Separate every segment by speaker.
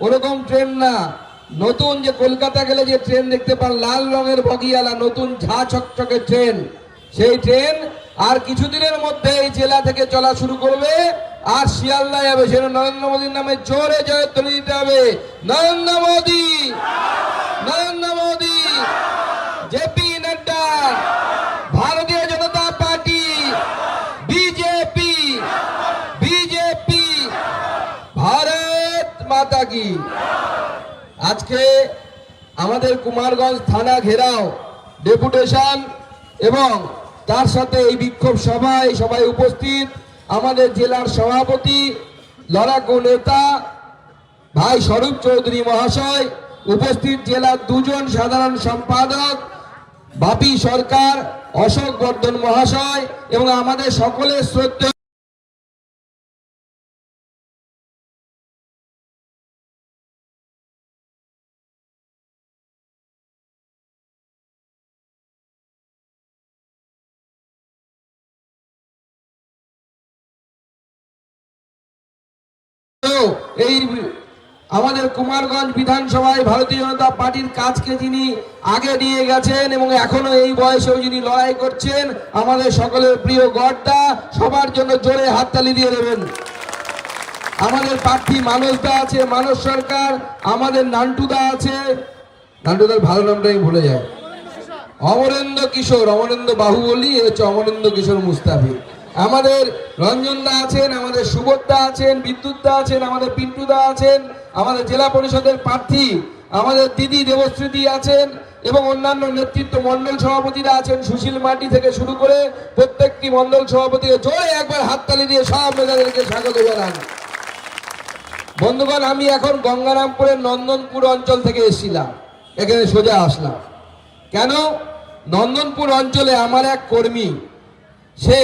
Speaker 1: ওরকম ট্রেন না। নতুন যে কলকাতা গেলে যে ট্রেন দেখতে পান, লাল রঙের বগিয়ালা, নতুন ঝা চকচকে ট্রেন সেই ট্রেন আর কিছুদিনের মধ্যে এই জেলা থেকে চলা শুরু করবে। আর শিয়ালদা যাবে, সেটা নরেন্দ্র মোদীর নামে জোরে তুলে দিতে হবে। Narendra Modi! Narendra Modi JP Nadda Bharatiya Janata party BJP BJP Bharat কি? আজকে আমাদের কুমারগঞ্জ থানা ঘেরাও ডেপুটেশন এবং তার সাথে এই বিক্ষোভ সভায় সবাই উপস্থিত। আমাদের জেলার সভাপতি, লড়াকু নেতা ভাই স্বরূপ চৌধুরী মহাশয়, উপস্থিত জেলার দুজন সাধারণ সম্পাদক, বাপি সরকার, অশোক বর্ধন মহাশয় এবং আমাদের সকলের শ্রদ্ধেয় এই আমাদের কুমারগঞ্জ বিধানসভায় ভারতীয় জনতা পার্টির কাজকে যিনি আগে নিয়ে গেছেন এবং এখনও এই বয়সেও যিনি লড়াই করছেন, আমাদের সকলের প্রিয় গড্ডা, সবার জন্য জোরে হাততালি দিয়ে দেবেন। আমাদের প্রার্থী মানসদা আছে, মানস সরকার, আমাদের নান্টুদা আছে। নান্টুদার ভালো নামটা আমি ভুলে যাই অমরেন্দ্র কিশোর, অমরেন্দ্র বাহুবলী, এ হচ্ছে অমরেন্দ্র কিশোর মুস্তাফি আমাদের রঞ্জনদা আছেন, আমাদের সুবোধদা আছেন, বিদ্যুৎদা আছেন, আমাদের পিন্টুদা আছেন, আমাদের জেলা পরিষদের প্রার্থী, আমাদের দিদি দেবশ্রীদি আছেন এবং অন্যান্য নেতৃত্ব মন্ডল সভাপতিরা আছেন সুশীল মাটি থেকে শুরু করে প্রত্যেকটি মন্ডল সভাপতিকে জোরে একবার হাততালি দিয়ে সব নেতাদেরকে স্বাগত জানান। বন্ধুগণ, আমি এখন গঙ্গারামপুরের নন্দনপুর অঞ্চল থেকে এসেছিলাম। এখানে সোজা আসলাম। কেন? নন্দনপুর অঞ্চলে আমার এক কর্মী, সে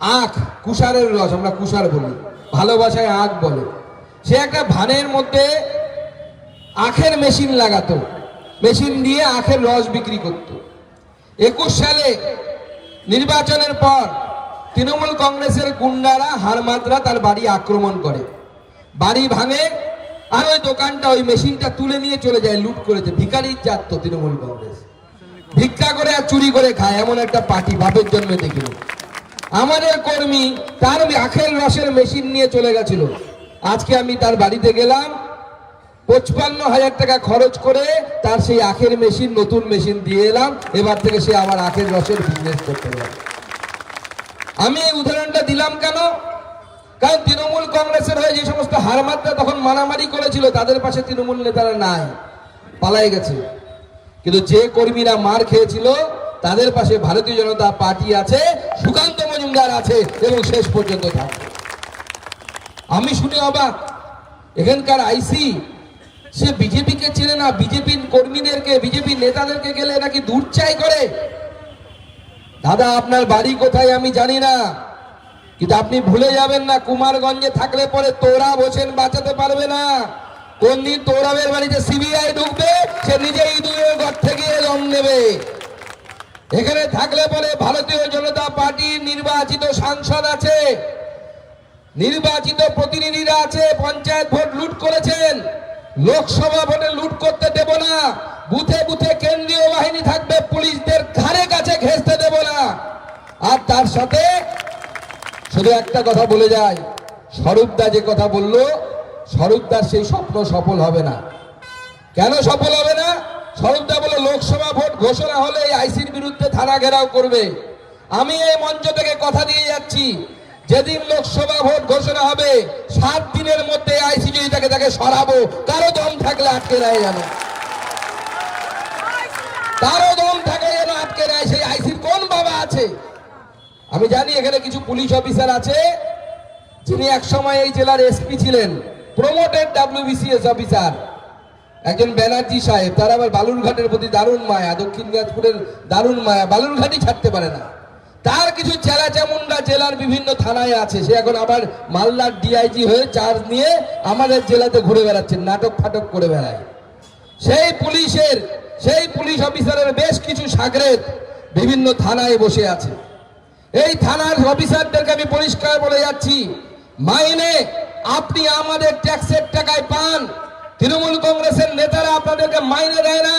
Speaker 1: আখ, কুষারের রস, আমরা কুষার বলি। ভালোবাসায় আখ বলে। সে একটা ভানের মধ্যে আখের মেশিন লাগাতো। মেশিন দিয়ে আখের রস বিক্রি করত। একুশ সালে নির্বাচনের পর তৃণমূল কংগ্রেসের গুন্ডারা হারমাদরা তার বাড়ি আক্রমণ করে। বাড়ি ভাঙে, আর ওই দোকানটা, ওই মেশিনটা তুলে নিয়ে চলে যায়, লুট করেছে। ভিকারির জাত তো তৃণমূল কংগ্রেস। ভিক্ষা করে আর চুরি করে খায়, এমন একটা পার্টি বাপের জন্মে দেখিল আমাদের কর্মী তার আখের রসের মেশিন নিয়ে চলে গেছিল। আজকে আমি তার বাড়িতে গেলাম। পঁচপান্ন হাজার টাকা খরচ করে তার সেই আখের মেশিন নতুন মেশিন দিয়ে এলাম। এবার থেকে সে আবার আখের রসের বিজনেস করতে পারে আমি এই উদাহরণটা দিলাম কেন? কারণ তৃণমূল কংগ্রেসের হয়ে যে সমস্ত হারমাত্রা তখন মারামারি করেছিল, তাদের পাশে তৃণমূল নেতারা নাই। পালাই গেছে। কিন্তু যে কর্মীরা মার খেয়েছিল, তাদের পাশে ভারতীয় জনতা পার্টি আছে। সুকান্ত মজুমদার আছে এবং শেষ পর্যন্ত থাকবে আমি শুনে অবাক। এখানকার আইসি, সে বিজেপিকে চেনে না, বিজেপির কর্মীদেরকে বিজেপি নেতাদেরকে গেলে নাকি দূর চাই করে? দাদা, আপনার বাড়ি কোথায় আমি জানি না। কিন্তু আপনি ভুলে যাবেন না, কুমারগঞ্জে থাকলে পরে তোরা বসেন, বাঁচাতে পারবে না। কোন দিন তোরাবের বাড়িতে সিবিআই ঢুকবে, সে নিজেই দুয়ের ঘর থেকে দম নেবে। এখানে থাকলে পরে ভারতীয় জনতা পার্টির নির্বাচিত সাংসদ আছে। নির্বাচিত প্রতিনিধিরা আছে, পঞ্চায়েত ভোট লুট করেছেন। লোকসভা ভোটে লুট করতে দেব না। বুথে বুথে কেন্দ্রীয় বাহিনী থাকবে, পুলিশদের ঘাড়ে কাছে ঘেঁচতে দেব না। আর তার সাথে শুধু একটা কথা বলে যায় স্বরূপদা যে কথা বলল, স্বরূপদার সেই স্বপ্ন সফল হবে না। কেন সফল হবে না? স্বরূপদা বলে লোকসভা ভোট ঘোষণা হলে এই আইসির বিরুদ্ধে থানা ঘেরাও করবে। আমি এই মঞ্চ থেকে কথা দিয়ে যাচ্ছি। যেদিন লোকসভা ভোট ঘোষণা হবে, সাত দিনের মধ্যে আইসি যদি তাকে সরাবো। কারও দম থাকলে আটকে নেয় যেন। কারও দম থাকে যেন আটকে নেয় সেই আইসির কোন বাবা আছে? আমি জানি এখানে কিছু পুলিশ অফিসার আছে, যিনি একসময় এই জেলার এসপি ছিলেন। Promoted WBCS officer. একজন ব্যানার্জি সাহেব, তার আবার বালুরঘাটের প্রতি দারুণ মায়া, দক্ষিণ দিনাজপুরের দারুণ মায়া, বালুরঘাটই ছাড়তে পারে না। তার কিছু চেলা চামুন্ডা জেলার বিভিন্ন থানায় আছে, সে এখন আবার মালদার ডিআইজি হয়ে চার্জ নিয়ে আমাদের জেলাতে ঘুরে বেড়াচ্ছেন, নাটক ফাটক করে বেড়ায়। সেই পুলিশের, সেই পুলিশ অফিসারের বেশ কিছু সাগরেদ বিভিন্ন থানায় বসে আছে। এই থানার অফিসারদেরকে আমি পরিষ্কার বলে যাচ্ছি, মাইনে আপনি আমাদের ট্যাক্সের টাকায় পান তৃণমূল কংগ্রেসের নেতারা আপনাদেরকে মাইনে দেয় না।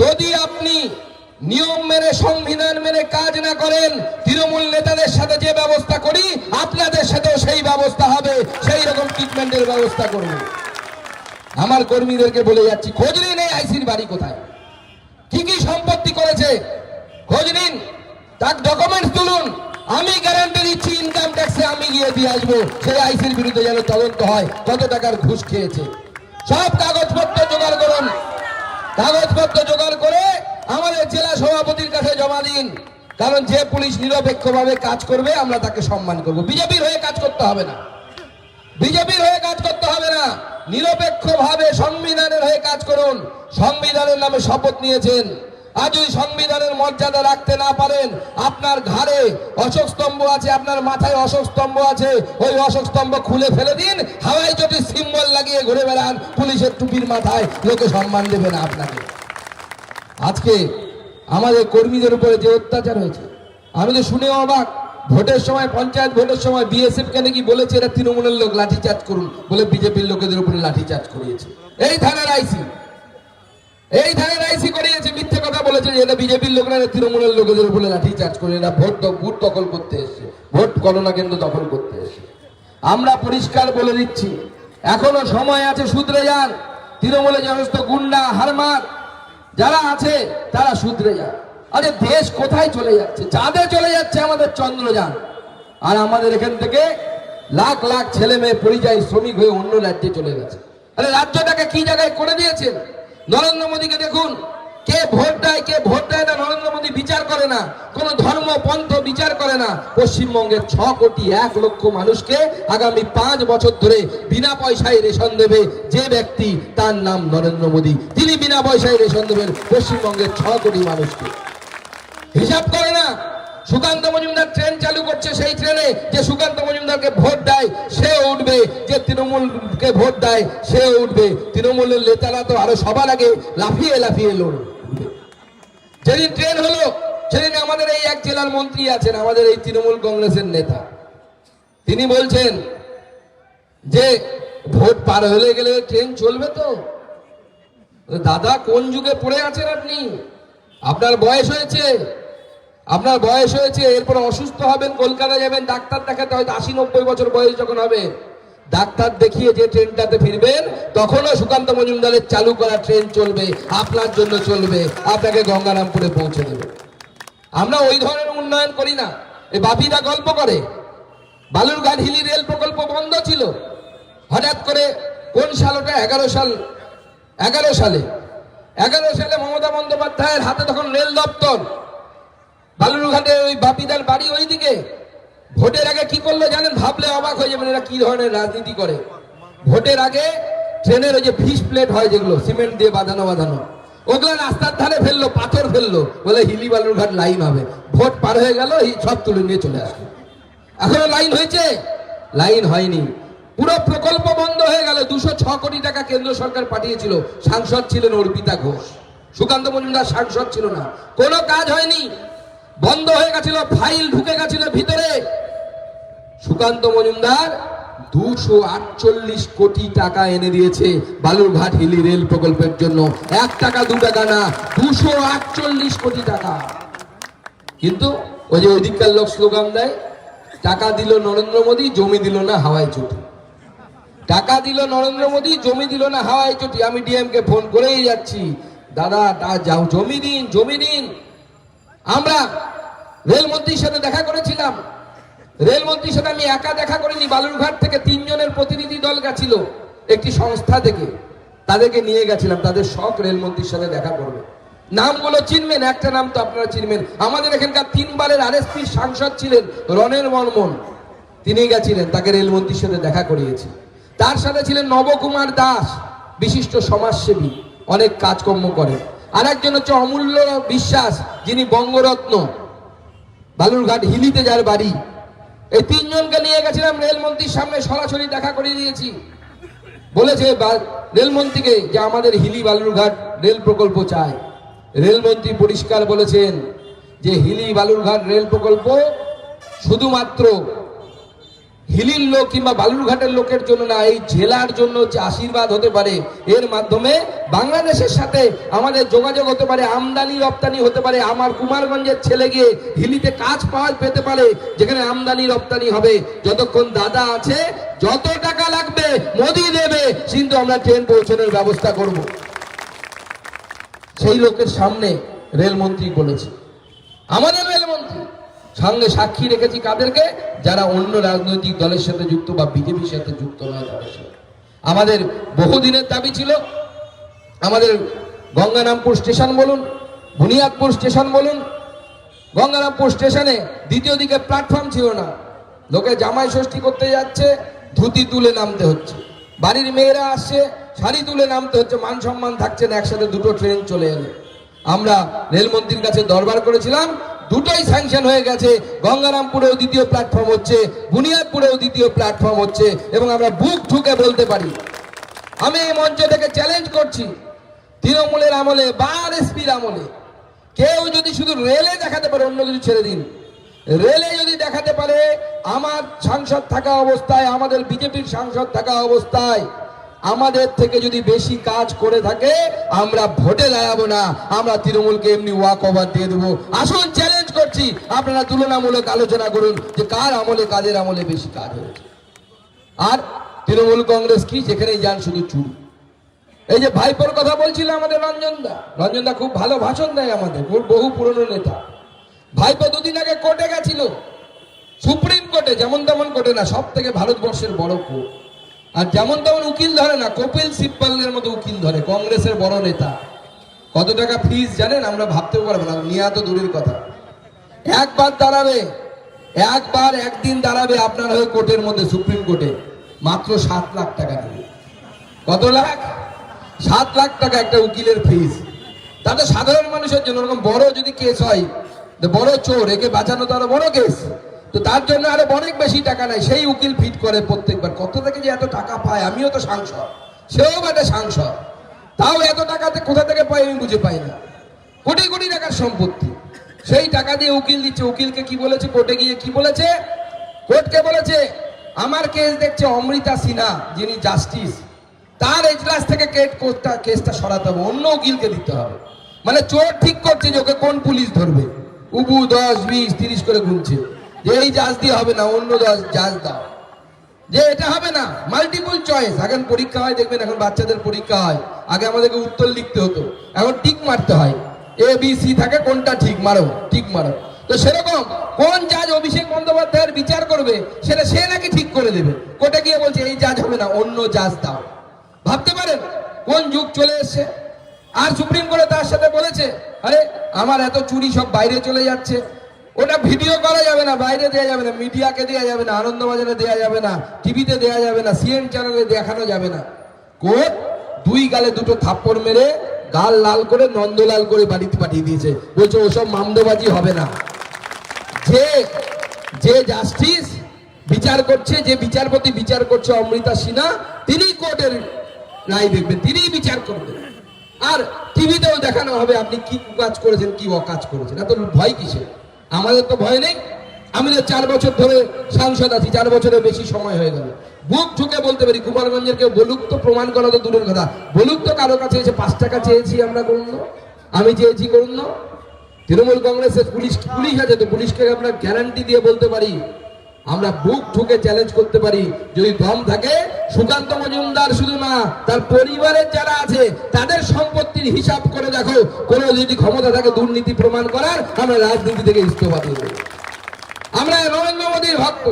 Speaker 1: যদি আপনি নিয়ম মেনে, সংবিধান মেনে কাজ না করেন, তৃণমূল নেতাদের সাথে যে ব্যবস্থা করি, আপনাদের সাথেও সেই ব্যবস্থা হবে। সেই রকম ট্রিটমেন্টের ব্যবস্থা করব। আমার কর্মীদেরকে বলে যাচ্ছি, খোঁজ নিন এই আইসির বাড়ি কোথায়। কি কি সম্পত্তি করেছে? খোঁজ নিন। তার ডকুমেন্টস তুলুন। আমি গ্যারান্টি দিচ্ছি ইনকাম ট্যাক্সে আমি গিয়ে দিয়ে আসব। সেই আইসির বিরুদ্ধে যেন তদন্ত হয়, কত টাকার ঘুষ খেয়েছে। সব কাগজপত্র জোগাড় করুন। কাগজপত্র জোগাড় করে আমাদের জেলা সভাপতির কাছে জমা দিন। কারণ যে পুলিশ নিরপেক্ষভাবে কাজ করবে, আমরা তাকে সম্মান করব। বিজেপির হয়ে কাজ করতে হবে না। বিজেপির হয়ে কাজ করতে হবে না। নিরপেক্ষভাবে সংবিধানের হয়ে কাজ করুন। সংবিধানের নামে শপথ নিয়েছেন। আজ ওই সংবিধানের মর্যাদা রাখতে না পারেন, আপনার ঘাড়ে অশোক স্তম্ভ আছে, আপনার মাথায় অশোক স্তম্ভ আছে, ওই অশোক স্তম্ভ খুলে ফেলে দিন হাওয়াই যদি সিম্বল লাগিয়ে ঘুরে বেড়ান, পুলিশের টুপির মাথায় লোকে সম্মান দেবে না আপনাকে। আজকে আমাদের কর্মীদের উপরে যে অত্যাচার হয়েছে, আমি তো শুনেও অবাক, ভোটের সময়, পঞ্চায়েত ভোটের সময় বিএসএফ কে নাকি বলেছে, এরা তৃণমূলের লোক, লাঠিচার্জ করুন, বলে বিজেপির লোকেদের উপরে লাঠিচার্জ করিয়েছে। এই থানার আইসি, এই থানার আইসি করিয়েছে মিথ্যে কথা বলেছে যে এটা বিজেপির লোকরা এরা তৃণমূলের লোকেদের উপরে লাঠিচার্জ করে এরা ভোট বুথ দখল করতে এসছে। ভোট গণনা কেন্দ্র দখল করতে এসছে। আমরা পরিষ্কার বলে দিচ্ছি, এখনও সময় আছে শুধরে যান। তৃণমূলে সমস্ত গুন্ডা হারমাত যারা আছে, তারা শুধরে যান। আরে দেশ কোথায় চলে যাচ্ছে? চাঁদে চলে যাচ্ছে আমাদের চন্দ্রযান। আর আমাদের এখান থেকে লাখ লাখ ছেলে মেয়ে, পরিযায়ী শ্রমিক হয়ে অন্য রাজ্যে চলে গেছে। আরে রাজ্যটাকে কি জায়গায় করে দিয়েছেন? নরেন্দ্র মোদীকে দেখুন। কে ভোট দেয়, কে ভোট দেয় না, নরেন্দ্র মোদী বিচার করে না, কোন ধর্ম পন্থ বিচার করে না। পশ্চিমবঙ্গের ছ কোটি এক লক্ষ মানুষকে আগামী পাঁচ বছর ধরে বিনা পয়সায় রেশন দেবে যে ব্যক্তি, তার নাম নরেন্দ্র মোদী। তিনি বিনা পয়সায় রেশন দেবেন পশ্চিমবঙ্গের ছ কোটি মানুষকে। হিসাব করে না। সুকান্ত মজুমদার ট্রেন চালু করছে সেই ট্রেনে যে সুকান্ত মজুমদারকে ভোট দেয় সে উঠবে। যে তৃণমূলকে ভোট দেয় সে উঠবে। তৃণমূলের নেতারা তো আরও সবার আগে লাফিয়ে লাফিয়ে লড়বে। যেদিন ট্রেন হলো, সেদিন আমাদের এই এক জেলার মন্ত্রী আছেন, আমাদের এই তৃণমূল কংগ্রেসের নেতা। তিনি বলছেন যে, ভোট পার হলে গেলে ট্রেন চলবে তো। দাদা, কোন যুগে পড়ে আছেন আপনি? আপনার বয়স হয়েছে। আপনার বয়স হয়েছে, এরপর অসুস্থ হবেন, কলকাতা যাবেন, ডাক্তার দেখাতে হয়তো আশি নব্বই বছর বয়স যখন হবে। ডাক্তার দেখিয়ে যে ট্রেনটাতে ফিরবেন, তখনও সুকান্ত মজুমদারের চালু করা ট্রেন চলবে, আপনার জন্য চলবে, আপনাকে গঙ্গারামপুরে পৌঁছে দেবে। আমরা ওই ধরনের উন্নয়ন করি না। এই বাপিরা গল্প করে, বালুরঘাট হিলি রেল প্রকল্প বন্ধ ছিল। হঠাৎ করে কোন সাল ওটা? এগারো সাল, এগারো সালে। এগারো সালে মমতা বন্দ্যোপাধ্যায়ের হাতে তখন রেল দপ্তর। বালুরঘাটে ওই বাপিদার বাড়ি ওইদিকে। ভোটের আগে কি করল জানেন? ভাবলে অবাক হয়ে যাবেন এরা কি ধরনের রাজনীতি করে। ভোটের আগে ট্রেনের ওই যে ফিস প্লেট হয় যেগুলো, সিমেন্ট দিয়ে বাঁধানো বাঁধানো। ওগুলো রাস্তার ধারে ফেলল, পাথর ফেলল, বলে হিলি বালুরঘাট লাইন হবে। ভোট পার হয়ে গেল সব তুলে নিয়ে চলে আসলো। এখনও লাইন হয়েছে? লাইন হয়নি। পুরো প্রকল্প বন্ধ হয়ে গেল, দুশো ছ কোটি টাকা কেন্দ্র সরকার পাঠিয়েছিল। সাংসদ ছিলেন অর্পিতা ঘোষ। সুকান্ত মজুমদার সাংসদ ছিল না। কোনো কাজ হয়নি। বন্ধ হয়ে গেছিল, ফাইল ঢুকে গেছিল ভিতরে। সুকান্ত মজুমদার দুশো আটচল্লিশ কোটি টাকা এনে দিয়েছে বালুরঘাট হিলি রেল প্রকল্পের জন্য। এক টাকা দু টাকা না দুশো আটচল্লিশ কোটি টাকা। কিন্তু ওই যে ওইদিককার লোক স্লোগান দেয়, টাকা দিল নরেন্দ্র মোদী, জমি দিল না হাওয়াই চটি। টাকা দিল নরেন্দ্র মোদী, জমি দিল না হাওয়াই চটি। আমি ডিএম কে ফোন করেই যাচ্ছি। দাদা যাও, জমি দিন জমি দিন। আমরা রেলমন্ত্রীর সাথে দেখা করেছিলাম। রেলমন্ত্রীর সাথে আমি একা দেখা করিনি, বালুরঘাট থেকে তিনজনের প্রতিনিধি দল গেছিল একটি সংস্থা থেকে। তাদেরকে নিয়ে গেছিলাম, তাদের শখ রেলমন্ত্রীর সাথে দেখা করবে। নামগুলো চিনবেন, একটা নাম তো আপনারা চিনবেন। আমাদের এখানকার তিনবারের আরএসপির সাংসদ ছিলেন রনের বর্মন তিনি গেছিলেন, তাকে রেলমন্ত্রীর সাথে দেখা করিয়েছি। তার সাথে ছিলেন নবকুমার দাস, বিশিষ্ট সমাজসেবী, অনেক কাজকর্ম করেন। আর একজন হচ্ছে অমূল্য বিশ্বাস, যিনি বঙ্গরত্ন, বালুরঘাট হিলিতে যার বাড়ি। এই তিনজনকে নিয়ে গেছিলাম রেলমন্ত্রীর সামনে সরাসরি দেখা করিয়ে দিয়েছি। বলেছে রেলমন্ত্রীকে যে আমাদের হিলি বালুরঘাট রেল প্রকল্প চাই। রেলমন্ত্রী পরিষ্কার বলেছেন যে হিলি বালুরঘাট রেল প্রকল্প শুধুমাত্র হিলির লোক কিংবা বালুরঘাটের লোকের জন্য না, এই জেলার জন্য যে আশীর্বাদ হতে পারে, এর মাধ্যমে বাংলাদেশের সাথে আমাদের যোগাযোগ হতে পারে, আমদানি রপ্তানি হতে পারে, আমার কুমারগঞ্জের ছেলে গিয়ে হিলিতে কাজ পাওয়া পেতে পারে, যেখানে আমদানি রপ্তানি হবে। যতক্ষণ দাদা আছে, যত টাকা লাগবে, মোদি দেবে, কিন্তু আমরা ট্রেন পৌঁছানোর ব্যবস্থা করব। সেই লোকের সামনে রেলমন্ত্রী বলেছে। আমাদের রেলমন্ত্রী সঙ্গে সাক্ষী রেখেছি কাদেরকে? যারা অন্য রাজনৈতিক দলের সাথে যুক্ত বা বিজেপির সাথে যুক্ত নয় তাদের সাথে। আমাদের বহুদিনের দাবি ছিল, আমাদের গঙ্গারামপুর স্টেশন বলুন, বুনিয়াদপুর স্টেশন বলুন, গঙ্গারামপুর স্টেশনে দ্বিতীয় দিকে প্ল্যাটফর্ম ছিল না। লোকে জামাই ষষ্ঠী করতে যাচ্ছে, ধুতি তুলে নামতে হচ্ছে। বাড়ির মেয়েরা আসছে, শাড়ি তুলে নামতে হচ্ছে, মান সম্মান থাকছে না, একসাথে দুটো ট্রেন চলে এলো। আমরা রেলমন্ত্রীর কাছে দরবার করেছিলাম দুটোই স্যাংশন হয়ে গেছে। গঙ্গারামপুরেও দ্বিতীয় প্ল্যাটফর্ম হচ্ছে, বুনিয়াদপুরেও দ্বিতীয় প্ল্যাটফর্ম হচ্ছে, এবং আমরা বুক ঠুকে বলতে পারি। আমি এই মঞ্চ থেকে চ্যালেঞ্জ করছি, তৃণমূলের আমলে বা এসপির আমলে। কেউ যদি শুধু রেলে দেখাতে পারে, অন্য কিছু ছেড়ে দিন। রেলে যদি দেখাতে পারে, আমার সাংসদ থাকা অবস্থায়, আমাদের বিজেপির সাংসদ থাকা অবস্থায় আমাদের থেকে যদি বেশি কাজ করে থাকে, আমরা ভোটে দাঁড়াবো না। আমরা তৃণমূলকে এমনি ওয়াক ওভার দিয়ে দেবো। আসুন চ্যালেঞ্জ করছি। আপনারা তুলনামূলক আলোচনা করুন যে কার আমলে, কাদের আমলে বেশি কাজ হয়েছে। আর তৃণমূল কংগ্রেস কি? যেখানেই যান, শুধু চুরি এই যে ভাইপোর কথা বলছিল আমাদের রঞ্জন দা। রঞ্জন দা খুব ভালো ভাষণ দেয় আমাদের, ওর বহু পুরনো নেতা। ভাইপো দুদিন আগে কোর্টে গেছিল। সুপ্রিম কোর্টে, যেমন তেমন কোর্টে না সব থেকে ভারতবর্ষের বড় কোর্ট। আর যেমন তেমন উকিল ধরে না, কপিল সিব্বালের মতো উকিল ধরে, কংগ্রেসের বড় নেতা। কত টাকা ফিজ জানেন? আমরা ভাবতেও পারব না নিয়া তো দূরের কথা। একবার দাঁড়াবে, একবার একদিন দাঁড়াবে আপনার হয়ে কোর্টের মধ্যে, সুপ্রিম কোর্টে। মাত্র সাত লাখ টাকা দেবে কত লাখ? সাত লাখ টাকা একটা উকিলের ফিজ তাতে সাধারণ মানুষের জন্য, ওরকম বড় যদি কেস হয় বড় চোর, একে বাঁচানো তো আরও বড় কেস তো তার জন্য আরও অনেক বেশি টাকা নেয়। সেই উকিল ফিট করে প্রত্যেকবার। কত থেকে যে এত টাকা পায়? আমিও তো সাংসদ। সেও একটা সাংসদ। তাও এত টাকাতে কোথা থেকে পাই আমি বুঝে পাই না। কোটি কোটি টাকার সম্পত্তি। সেই টাকা দিয়ে উকিল দিচ্ছে। উকিলকে কি বলেছে? কোর্টে গিয়ে কি বলেছে? কোর্টকে বলেছে, আমার কেস দেখছে অমৃতা সিনহা, যিনি জাস্টিস তার এজলাস থেকে কেট কোর্টটা, কেসটা সরাতে হবে। অন্য উকিলকে দিতে হবে। মানে চোর ঠিক করছে যে ওকে কোন পুলিশ ধরবে? উবু, দশ, বিশ, তিরিশ করে গুনছে। যে এই জাজ দিয়ে হবে না, অন্য জাজ দাও। যে এটা হবে না মাল্টিপল চয়েস এখন পরীক্ষা হয়, দেখবেন এখন বাচ্চাদের পরীক্ষা হয়। আগে আমাদেরকে উত্তর লিখতে হতো। এখন টিক মারতে হয়। এ বি সি থাকে, কোনটা ঠিক? মারো ঠিক মারো। তো সেরকম কোন জাজ অভিষেক বন্দ্যোপাধ্যায়ের বিচার করবে, সেটা সে নাকি ঠিক করে দেবে? কোর্টে গিয়ে বলছে, এই জাজ হবে না, অন্য জাজ দাও। ভাবতে পারেন, কোন যুগ চলে এসছে? আর সুপ্রিম কোর্টে তার সাথে বলেছে, আরে, আমার এত চুরি সব বাইরে চলে যাচ্ছে। ওটা ভিডিও করা যাবে না, বাইরে দেওয়া যাবে না, মিডিয়াকে দেওয়া যাবে না, আনন্দবাজারে দেওয়া যাবে না, টিভিতে দেওয়া যাবে না, সিএন চ্যানেলে দেখানো যাবে না। কোর্ট দুই গালে দুটো থাপ্পড় মেরে গাল লাল করে নন্দলাল করে বাড়িতে পাঠিয়ে দিয়েছে। বলছে, ওসব মামদোবাজি হবে না। যে যে জাস্টিস বিচার করছে, যে বিচারপতি বিচার করছে অমৃতা সিনহা, তিনি কোর্টের রায় দেখবেন, তিনিই বিচার করবেন। আর টিভিতেও দেখানো হবে আপনি কি কাজ করেছেন, কি অকাজ করেছেন, এত ভয় কিসের? আমাদের তো ভয় নেই। আমি চার বছর ধরে সাংসদ আছি, চার বছরের বেশি সময় হয়ে গেল। বুক ঝুঁকে বলতে পারি, গোপালগঞ্জের কেউ বলুক তো প্রমাণ করা তো দূরের কথা। বলুক তো কারও কাছে এসে পাঁচ টাকা চেয়েছি আমরা করুন। আমি চেয়েছি করুন। তৃণমূল কংগ্রেসের পুলিশ পুলিশ আছে তো পুলিশকে আমরা গ্যারান্টি দিয়ে বলতে পারি। আমরা বুক ঠুকে চ্যালেঞ্জ করতে পারি। যদি দম থাকে, সুকান্ত মজুমদার শুধু না, তার পরিবারের যারা আছে, তাদের সম্পত্তির হিসাব করে দেখো, কোনো যদি ক্ষমতা থাকে, দুর্নীতি প্রমাণ করার, আমরা রাজনীতি থেকে ইস্তফা দেবো। আমরা নরেন্দ্র মোদীর ভক্ত।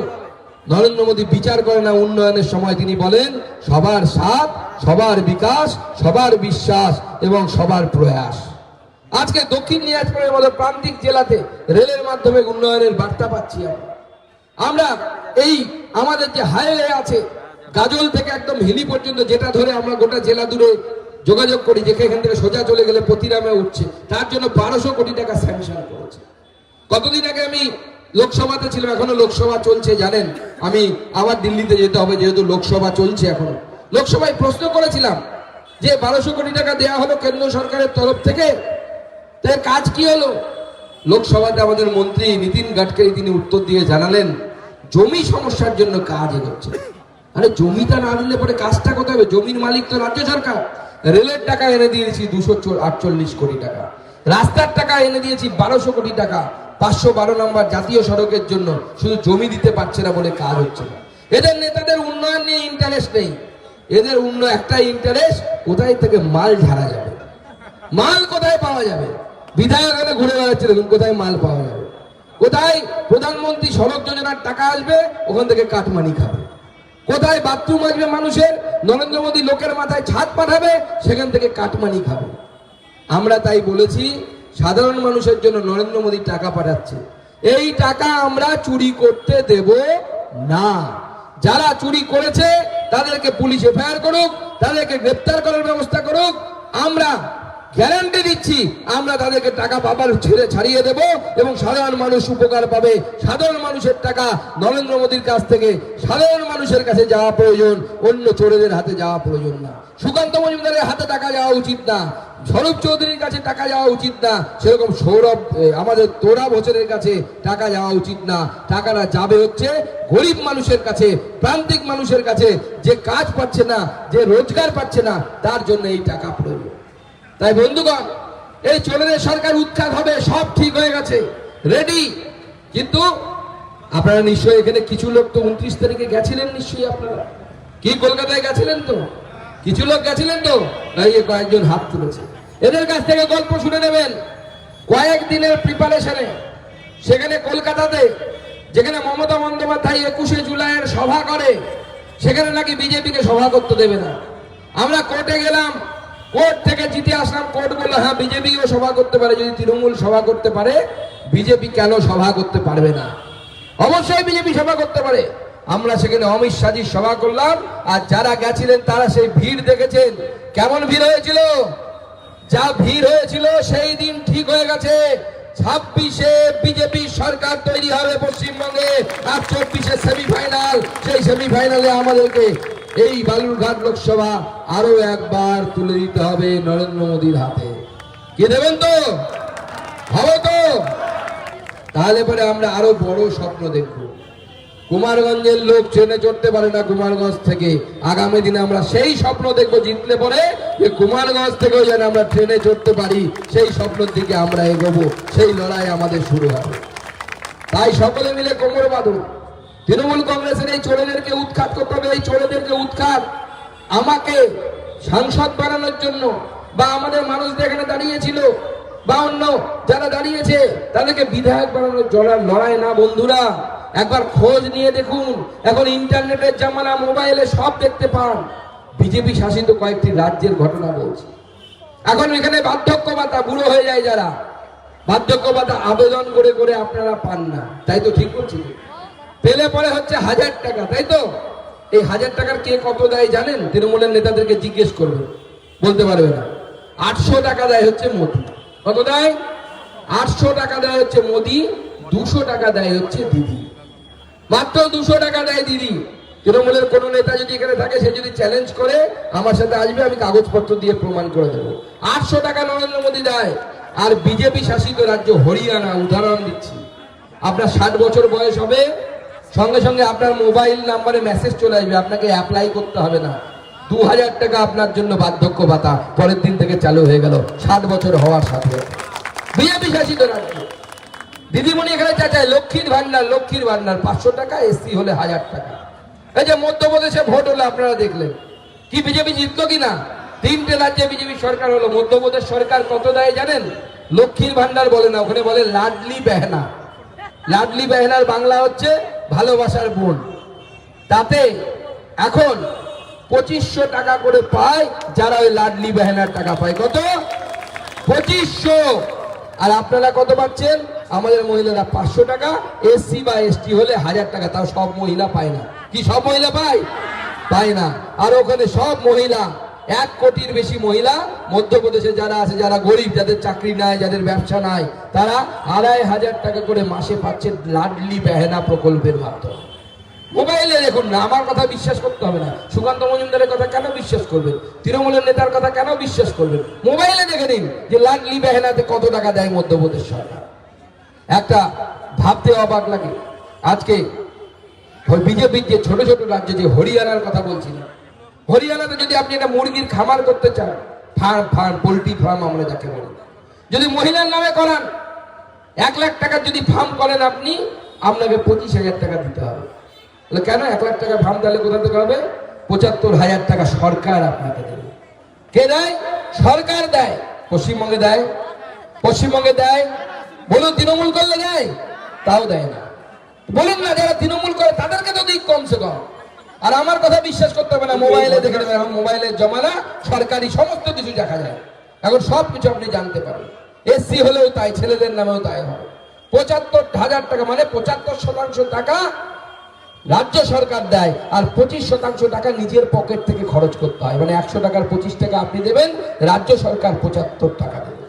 Speaker 1: নরেন্দ্র মোদী বিচার করে না, উন্নয়নের সময় তিনি বলেন, সবার সাথ সবার বিকাশ, সবার বিশ্বাস এবং সবার প্রয়াস। আজকে দক্ষিণ দিনাজপুরের মতো প্রান্তিক জেলাতে রেলের মাধ্যমে উন্নয়নের বার্তা পাচ্ছি আমরা। আমরা এই আমাদের যে হাইওয়ে আছে, গাজল থেকে একদম হিলি পর্যন্ত যেটা ধরে আমরা গোটা জেলা দূরে যোগাযোগ করি, যেখানে এখান থেকে সোজা চলে গেলে প্রতিরামে উঠছে, তার জন্য বারোশো কোটি টাকা স্যাংশন করেছে। কতদিন আগে আমি লোকসভাতে ছিলাম, এখনও লোকসভা চলছে, জানেন? আমি আবার দিল্লিতে যেতে হবে, যেহেতু লোকসভা চলছে এখনও। লোকসভায় প্রশ্ন করেছিলাম যে বারোশো কোটি টাকা দেওয়া হলো কেন্দ্র সরকারের তরফ থেকে, তার কাজ কি হলো? লোকসভাতে আমাদের মন্ত্রী নীতিন গাডকারি তিনি উত্তর দিয়ে জানালেন জমি সমস্যার জন্য কাজ এগোচ্ছে। আরে জমিটা না দিলে পরে কাজটা কোথায় হবে? জমির মালিক তো রাজ্য সরকার। রেলের টাকা এনে দিয়েছি দুশো আটচল্লিশ কোটি টাকা। রাস্তার টাকা এনে দিয়েছি বারোশো কোটি টাকা। পাঁচশো বারো নম্বর জাতীয় সড়কের জন্য শুধু জমি দিতে পারছে না বলে কাজ হচ্ছে না। এদের নেতাদের উন্নয়ন নিয়ে ইন্টারেস্ট নেই। এদের উন্ন একটা ইন্টারেস্ট কোথায় থেকে মাল ঝাড়া যাবে? মাল কোথায় পাওয়া যাবে? বিধায়ক ঘুরে বেড়াচ্ছে, দেখুন কোথায় মাল পাওয়া যাবে। কোথায় প্রধানমন্ত্রী সড়ক যোজনার টাকা আসবে, ওখান থেকে কাটমানি খাবে। কোথায় বাথরুম আসবে মানুষের, নরেন্দ্র মোদী লোকের মাথায় ছাদ পাঠাবে, সেখান থেকে কাটমানি খাবে। আমরা তাই বলেছি, সাধারণ মানুষের জন্য নরেন্দ্র মোদী টাকা পাঠাচ্ছে। এই টাকা আমরা চুরি করতে দেব না। যারা চুরি করেছে, তাদেরকে পুলিশ এফআইআর করুক, তাদেরকে গ্রেপ্তার করার ব্যবস্থা করুক। আমরা গ্যারান্টি দিচ্ছি, আমরা তাদেরকে টাকা পাবার ছেড়ে ছাড়িয়ে দেব এবং সাধারণ মানুষ উপকার পাবে। সাধারণ মানুষের টাকা নরেন্দ্র মোদীর কাছ থেকে, সাধারণ মানুষের কাছে যাওয়া প্রয়োজন, অন্য চোরেদের হাতে যাওয়া প্রয়োজন না। সুকান্ত মজুমদারের হাতে টাকা যাওয়া উচিত না, স্বরূপ চৌধুরীর কাছে টাকা যাওয়া উচিত না, সেরকম সৌরভ আমাদের তোরা বছরের কাছে টাকা যাওয়া উচিত না। টাকাটা যাবে হচ্ছে গরিব মানুষের কাছে, প্রান্তিক মানুষের কাছে, যে কাজ পাচ্ছে না, যে রোজগার পাচ্ছে না, তার জন্য এই টাকা তাই বন্ধুগণ, এই চোরের সরকার উৎখাত হবে, সব ঠিক হয়ে গেছে। রেডি কিন্তু আপনারা নিশ্চয়ই এখানে কিছু লোক তো উনত্রিশ তারিখে গেছিলেন নিশ্চয়ই আপনারা। কি, কলকাতায় গেছিলেন তো? কিছু লোক গেছিলেন তো? এই কয়েকজন হাত তুলেছে। এদের কাছ থেকে গল্প শুনে নেবেন। কয়েক দিনের প্রিপারেশনে সেখানে কলকাতাতে, যেখানে মমতা বন্দ্যোপাধ্যায় একুশে জুলাইয়ের সভা করে, সেখানে নাকি বিজেপিকে সভা করতে দেবে না। আমরা কোর্টে গেলাম কোর্ট থেকে জিতে আসলাম, কোর্ট বলল হ্যাঁ বিজেপিও সভা করতে পারে, যদি তৃণমূল সভা করতে পারে, বিজেপি কেন সভা করতে পারবে না? অবশ্যই বিজেপি সভা করতে পারে। আমরা সেখানে অমিত শাহজির সভা করলাম, আর যারা গেছিলেন, তারা সেই ভিড় দেখেছেন। কেমন ভিড় হয়েছিল? যা ভিড় হয়েছিল, সেই দিন ঠিক হয়ে গেছে। ছাব্বিশে বিজেপি সরকার তৈরি হবে পশ্চিমবঙ্গে, আর চব্বিশে সেমিফাইনাল। সেই সেমিফাইনালে আমাদেরকে এই বালুরঘাট লোকসভা আরও একবার তুলে দিতে হবে নরেন্দ্র মোদীর হাতে। কে দেবেন তো? হবে তো? তাহলে পরে আমরা আরও বড় স্বপ্ন দেখব। কুমারগঞ্জের লোক ট্রেনে চড়তে পারে না কুমারগঞ্জ থেকে। আগামী দিনে আমরা সেই স্বপ্ন দেখব, জিতলে পরে যে কুমারগঞ্জ থেকেও যেন আমরা ট্রেনে চড়তে পারি, সেই স্বপ্নের দিকে আমরা এগোবো, সেই লড়াই আমাদের শুরু হবে। তাই সকলে মিলে কোমর বাঁধুন। তৃণমূল কংগ্রেসের এই চোরেদেরকে উৎখাত করতে হবে, এই চোরেদেরকে উৎখাত। আমাকে সাংসদ বানানোর জন্য বা আমাদের মানুষদের এখানে দাঁড়িয়েছিল বা অন্য যারা দাঁড়িয়েছে, তাদেরকে বিধায়ক বানানোর জড়ার লড়াই না, বন্ধুরা। একবার খোঁজ নিয়ে দেখুন, এখন ইন্টারনেটের জামানা, মোবাইলে সব দেখতে পান। বিজেপি শাসিত কয়েকটি রাজ্যের ঘটনা বলছি। এখন এখানে বার্ধক্য ভাতা বুড়ো হয়ে যায় যারা। বার্ধক্য ভাতা আবেদন করে করে আপনারা পান না। তাই তো ঠিক বলছি? পেলে পরে হচ্ছে হাজার টাকা, তাই তো? এই হাজার টাকার কে কত দেয় জানেন? তৃণমূলের নেতাদেরকে জিজ্ঞেস করবে, বলতে পারবে না। আটশো টাকা দেয় হচ্ছে মোদি। কত দেয়? আটশো টাকা দেয় হচ্ছে মোদি, দুশো টাকা দেয় হচ্ছে দিদি। মাত্র দুশো টাকা দেয় দিদি। তৃণমূলের কোন নেতা যদি এখানে থাকে, সে যদি চ্যালেঞ্জ করে, আমার সাথে আসবে, আমি কাগজপত্র দিয়ে প্রমাণ করে দেবো। আটশো টাকা নরেন্দ্র মোদী দেয়। আর বিজেপি শাসিত রাজ্য হরিয়ানা, উদাহরণ দিচ্ছি। আপনার ষাট বছর বয়স হবে সঙ্গে সঙ্গে আপনার মোবাইল নাম্বারে মেসেজ চলে আসবে, আপনাকে অ্যাপ্লাই করতে হবে না। দু হাজার টাকা আপনার জন্য বার্ধক্য ভাতা, পরের দিন থেকে চালু হয়ে গেল, ষাট বছর হওয়ার সাথে। বিজেপি দিদিমণি এখানে চাচায়, লক্ষ্মীর ভান্ডার লক্ষ্মীর ভান্ডার পাঁচশো টাকা এসি হলে হাজার টাকা। এই যে মধ্যপ্রদেশে ভোট হলো, আপনারা দেখলেন। কি বিজেপি জিতলো কি না? তিনটে রাজ্যে বিজেপি সরকার হলো, মধ্যপ্রদেশ সরকার কত দেয় জানেন? লক্ষ্মীর ভান্ডার বলে না, ওখানে বলে লাডলি বেহনা। লাডলি বেহনার বাংলা হচ্ছে ভালোবাসার বোন। তাতে এখন পঁচিশশো টাকা করে পায় যারা ওই লাডলি বেহনার টাকা পায়। কত? পঁচিশশো। আর আপনারা কত পাচ্ছেন? আমাদের মহিলারা পাঁচশো টাকা, এসসি বা এসটি হলে হাজার টাকা, তাও সব মহিলা পায় না। কি সব মহিলা পায়? পায় না। আর ওখানে সব মহিলা এক কোটির বেশি মহিলা মধ্যপ্রদেশে যারা আছে, যারা গরিব, যাদের চাকরি নাই, যাদের ব্যবসা নাই, তারা আড়াই হাজার টাকা করে মাসে পাচ্ছে লাডলি বেহেনা প্রকল্পের মাধ্যমে। মোবাইলে দেখুন না, আমার কথা বিশ্বাস করতে হবে না। সুকান্ত মজুমদারের কথা কেন বিশ্বাস করবেন? তৃণমূলের নেতার কথা কেন বিশ্বাস করবেন? মোবাইলে দেখে নিন যে লাডলি বেহেনাতে কত টাকা দেয় মধ্যপ্রদেশ সরকার। একটা ভাবতে অবাক লাগে। আজকে বিজেপির যে ছোট ছোট রাজ্য যে হরিয়ানার কথা বলছিলাম হরিয়ানাতে যদি আপনি একটা মুরগির খামার করতে চান, ফার্ম ফার্ম, পোলট্রি ফার্ম আমরা যাকে বলি। যদি মহিলার নামে করান, এক লাখ টাকা যদি ফার্ম করেন আপনি, আপনাকে পঁচিশ হাজার টাকা দিতে হবে। কেন এক লাখ টাকা ফার্ম তাহলে কোথা থেকে হবে? পঁচাত্তর হাজার টাকা সরকার আপনাকে দেবে। কে দেয়? সরকার দেয়। পশ্চিমবঙ্গে দেয়। পশ্চিমবঙ্গে দেয়। বলুন, তৃণমূল করলে দেয়? তাও দেয় না। বলুন না, যারা তৃণমূল করে তাদেরকে তো দিক কমসে কম। আর আমার কথা বিশ্বাস করতে হবে না, মোবাইলে দেখে নেবেন। এখন মোবাইলের জমানা, সরকারি সমস্ত কিছু দেখা যায়। এখন সব কিছু আপনি জানতে পারেন এসসি হলেও তাই, ছেলেদের নামেও তাই হয়। পঁচাত্তর হাজার টাকা মানে পঁচাত্তর শতাংশ টাকা রাজ্য সরকার দেয়, আর পঁচিশ শতাংশ টাকা নিজের পকেট থেকে খরচ করতে হয়। মানে একশো টাকার পঁচিশ টাকা আপনি দেবেন, রাজ্য সরকার পঁচাত্তর টাকা দেবে।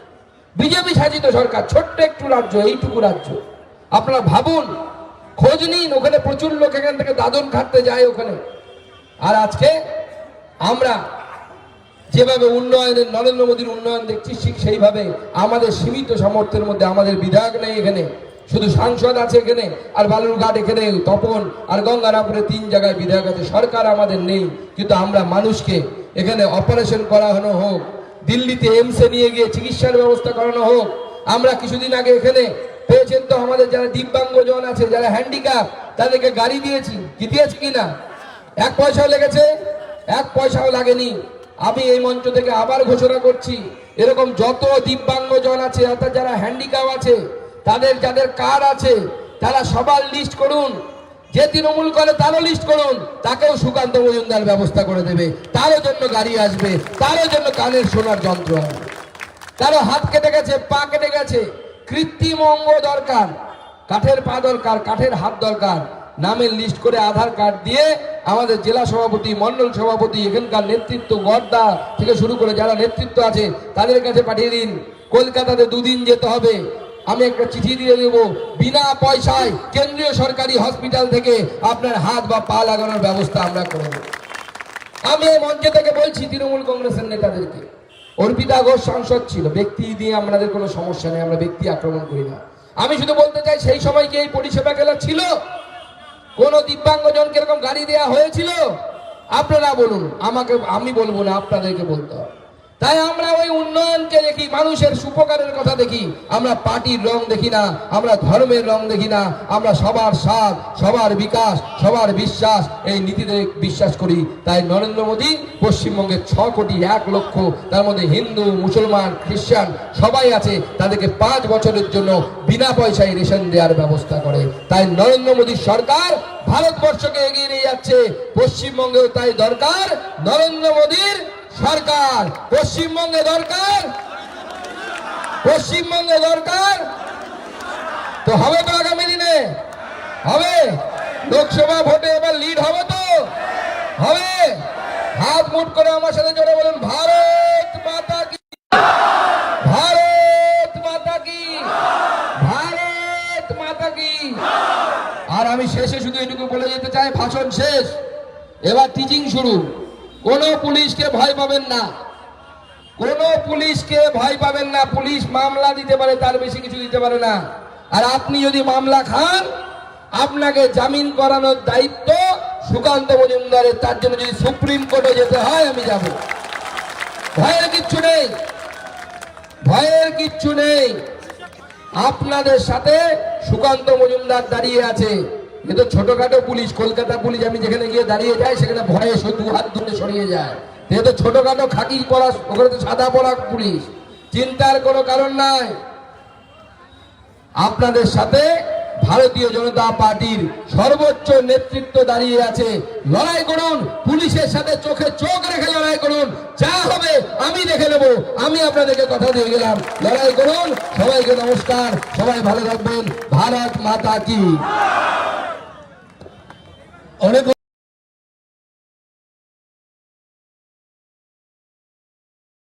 Speaker 1: বিজেপি শাসিত সরকার, ছোট্ট একটু রাজ্য, এইটুকু রাজ্য। আপনারা ভাবুন খোঁজ নিন, ওখানে প্রচুর লোক এখান থেকে দাদন খাটতে যায় ওখানে। আর আজকে আমরা যেভাবে উন্নয়নের, নরেন্দ্র মোদীর উন্নয়ন দেখছি, ঠিক সেইভাবে আমাদের সীমিত সামর্থ্যের মধ্যে আমাদের বিধায়ক নেই এখানে। শুধু সাংসদ আছে এখানে, আর বালুরঘাট এখানে তপন, আর গঙ্গারামপুরে তিন জায়গায় বিধায়ক আছে। সরকার আমাদের নেই, কিন্তু আমরা মানুষকে এখানে অপারেশন করানো হোক, দিল্লিতে এমসে নিয়ে গিয়ে চিকিৎসার ব্যবস্থা করানো হোক, আমরা কিছুদিন আগে এখানে পেয়েছেন তো আমাদের যারা দিব্যাঙ্গজন আছে, যারা হ্যান্ডিক্যাপ তাদেরকে গাড়ি দিয়েছি। কি দিয়েছি কিনা এক পয়সাও লেগেছে, এক পয়সাও লাগেনি। আমি এই মঞ্চ থেকে আবার ঘোষণা করছি, এরকম যত দিব্যাঙ্গজন আছে, অর্থাৎ যারা হ্যান্ডিক্যাপ আছে, তাদের যাদের কার আছে, তারা সবার লিস্ট করুন। যে তৃণমূল করে তারও লিস্ট করুন। তাকেও সুকান্ত মজুমদার ব্যবস্থা করে দেবে। তারও জন্য গাড়ি আসবে। তারও জন্য কানের শোনার যন্ত্র আসবে। কারও হাত কেটে গেছে, পা কেটে গেছে। কৃত্রিম অঙ্গ দরকার। কাঠের পা দরকার, কাঠের হাত দরকার। নামের লিস্ট করে আধার কার্ড দিয়ে আমাদের জেলা সভাপতি, মন্ডল সভাপতি, এখানকার নেতৃত্ব, গর্দা থেকে শুরু করে যারা নেতৃত্ব আছে, তাদের কাছে পাঠিয়ে দিন। কলকাতাতে দুদিন যেতে হবে। আমি একটা চিঠি দিয়ে দেব। বিনা পয়সায় কেন্দ্রীয় সরকারি হসপিটাল থেকে আপনার হাত বা পা লাগানোর ব্যবস্থা আমরা করে দেব। আমি মঞ্চ থেকে বলছি, তৃণমূল কংগ্রেসের নেতাদেরকে। অর্পিতা ঘোষ সাংসদ ছিল। ব্যক্তি দিয়ে আমাদের কোনো সমস্যা নেই, আমরা ব্যক্তি আক্রমণ করি না। আমি শুধু বলতে চাই, সেই সময় কি এই পরিষেবা খেলা ছিল? কোন দিব্যাঙ্গজন এরকম গাড়ি দেওয়া হয়েছিল? আপনারা বলুন, আমাকে, আমি বলব না, আপনাদেরকে বলতে হবে। তাই আমরা ওই উন্নয়নকে দেখি, মানুষের সুপকারের কথা দেখি। আমরা পার্টির রং দেখি না, আমরা ধর্মের রং দেখি না, আমরা সবার সাথ সবার বিকাশ, সবার বিশ্বাস, এই নীতিতে বিশ্বাস করি। তাই নরেন্দ্র মোদী পশ্চিমবঙ্গে ছ কোটি এক লক্ষ, তার মধ্যে হিন্দু, মুসলমান, খ্রিস্টান সবাই আছে, তাদেরকে পাঁচ বছরের জন্য বিনা পয়সায় রেশন দেওয়ার ব্যবস্থা করে। তাই নরেন্দ্র মোদীর সরকার ভারতবর্ষকে এগিয়ে নিয়ে যাচ্ছে। পশ্চিমবঙ্গেও তাই দরকার। নরেন্দ্র মোদীর পশ্চিমবঙ্গে দরকার? পশ্চিমবঙ্গে দরকার? তো হবে তো আগামী দিনে। হবে। লোকসভা ভোটে এবার লিড হবে তো। হবে। হাত মুট করে আমার সাথে জোরে বলুন, ভারত মাতা কি ভারত মাতা কি? ভারত মাতা কি? আর আমি শেষে শুধু এটুকু বলে যেতে চাই, ভাষণ শেষ। এবার টিচিং শুরু। কোনো পুলিশকে ভয় পাবেন না। কোনো পুলিশকে ভয় পাবেন না। পুলিশ মামলা দিতে পারে, তার বেশি কিছু দিতে পারে না। আর আপনি যদি মামলা খান, আপনাকে জামিন করানোর দায়িত্ব সুকান্ত মজুমদারের। তার জন্য যদি সুপ্রিম কোর্টে যেতে হয়, আমি যাব। ভয়ের কিচ্ছু নেই। ভয়ের কিচ্ছু নেই। আপনাদের সাথে সুকান্ত মজুমদার দাঁড়িয়ে আছে। এ তো ছোটখাটো পুলিশ, কলকাতা পুলিশ, আমি যেখানে গিয়ে দাঁড়িয়ে যাই, সেখানে ভয়ে শুধু হাত ধরে সরিয়ে যায়। এ তো ছোটখাটো খাকি পড়া, ওখানে তো সাদা পড়া পুলিশ। চিন্তার কোনো কারণ নাই। আপনাদের সাথে ভারতীয় জনতা পার্টির সর্বোচ্চ নেতৃত্ব দাঁড়িয়ে আছে। লড়াই করুন, পুলিশের সাথে চোখে চোখ রেখে লড়াই করুন। যা হবে আমি দেখে নেব। আমি আপনাদেরকে কথা দিয়ে গেলাম। লড়াই করুন, সবাইকে নমস্কার, সবাই ভালো থাকবেন। ভারত মাতা কি। অনেক